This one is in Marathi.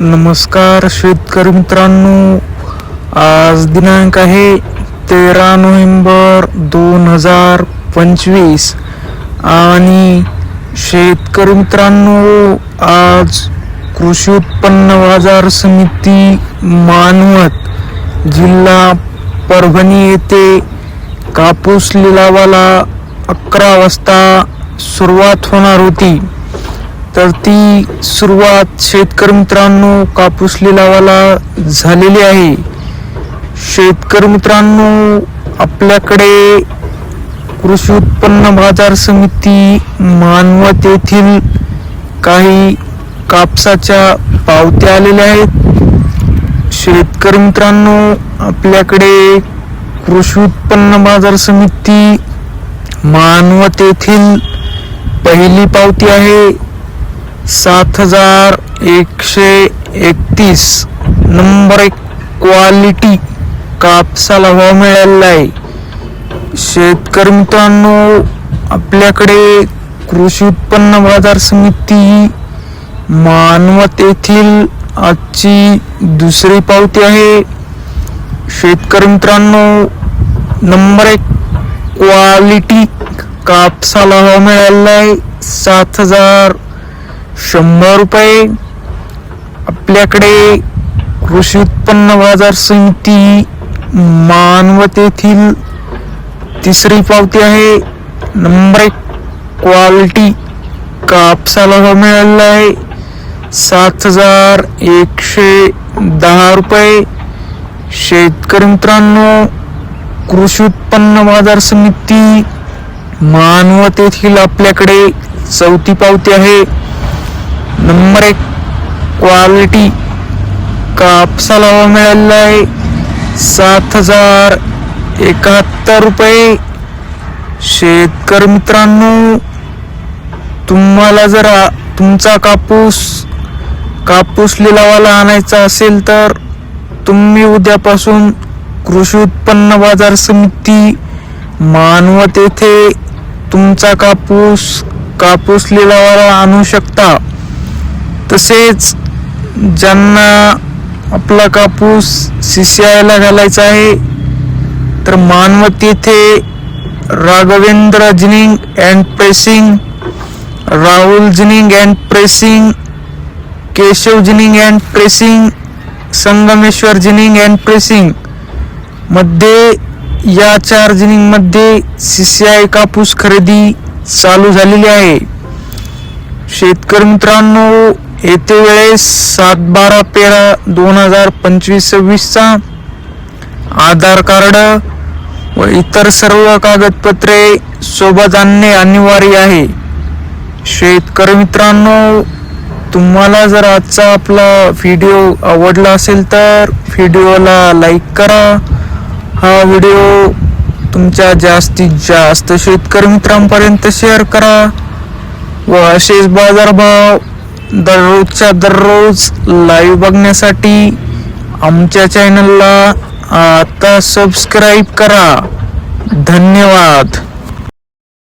नमस्कार शेतकरी मित्रांनो. आज दिनांक आहे तेरा नोव्हेंबर दोन हजार पंचवीस. आणि शेतकरी मित्रांनो आज कृषी उत्पन्न बाजार समिती मानवत जिल्हा परभणी येथे कापूस लिलावाला अकरा वाजता सुरुवात होणार होती. तर ती सुरुवात शेतकरी मित्रांनो कापूस लिलावाला झालेली आहे. शेतकरी मित्रांनो आपल्याकडे कृषी उत्पन्न बाजार समिती मानवत येथील काही कापसाच्या पावत्या आलेल्या आहेत. शेतकरी मित्रांनो आपल्याकडे कृषी उत्पन्न बाजार समिती मानवत येथील पहिली पावती आहे. सात हजार एकशे एकतीस. नंबर एक क्वालिटी कापसाला भाव मिळालेला आहे. शेतकरी मित्रांनो आपल्याकडे कृषी उत्पन्न बाजार समिती मानवत येथील आजची दुसरी पावती आहे. शेतकरी मित्रांनो नंबर एक क्वालिटी कापसाला भाव मिळालेला आहे. सात हजार शंभर रुपये आपल्याकडे कृषी उत्पन्न बाजार समिती मानवत येथील तिसरी पावती आहे. नंबर एक क्वालिटी कापसाला भाव मिळालेला आहे. सात हजार एकशे दहा रुपये. शेतकरी मित्रांनो कृषी उत्पन्न बाजार समिती मानवत येथील आपल्याकडे चौथी पावती आहे. नंबर एक. क्वालिटी कापसाला भाव मिळालेला आहे. सात हजार एकाहत्तर रुपये. शेतकर मित्रांनो तुम्हाला जर तुमचा कापूस कापूस लिलावाला आणायचा असेल तर तुम्ही उद्यापासून कृषी उत्पन्न बाजार समिती मानवत येथे तुमचा कापूस कापूस लिलावाला आणू शकता. तसेच ज्यांना आपला कापूस सीसीआयला घालायचा आहे तर मानवत येथे Raghavendra ginning and pressing Rahul ginning and pressing Keshav ginning and pressing Sangameshwar ginning and प्रेसिंगमध्ये या चार जिनिंगमध्ये सी सी आय कापूस खरेदी चालू झालेली आहे. शेतकरी मित्रांनो येते वेळेस सात बारा तेरा दोन हजार पंचवीस सव्वीसचा आधार कार्ड व इतर सर्व कागदपत्रे सोबत आणणे अनिवार्य आहे. शेतकरी मित्रांनो तुम्हाला जर आजचा आपला व्हिडिओ आवडला असेल तर व्हिडिओला लाईक करा. हा व्हिडिओ तुमच्या जास्तीत जास्त शेतकरी मित्रांपर्यंत शेअर करा व असेच बाजारभाव दररोजच्या दररोज लाईव्ह बघण्यासाठी आमच्या चॅनलला आता सबस्क्राईब करा. धन्यवाद.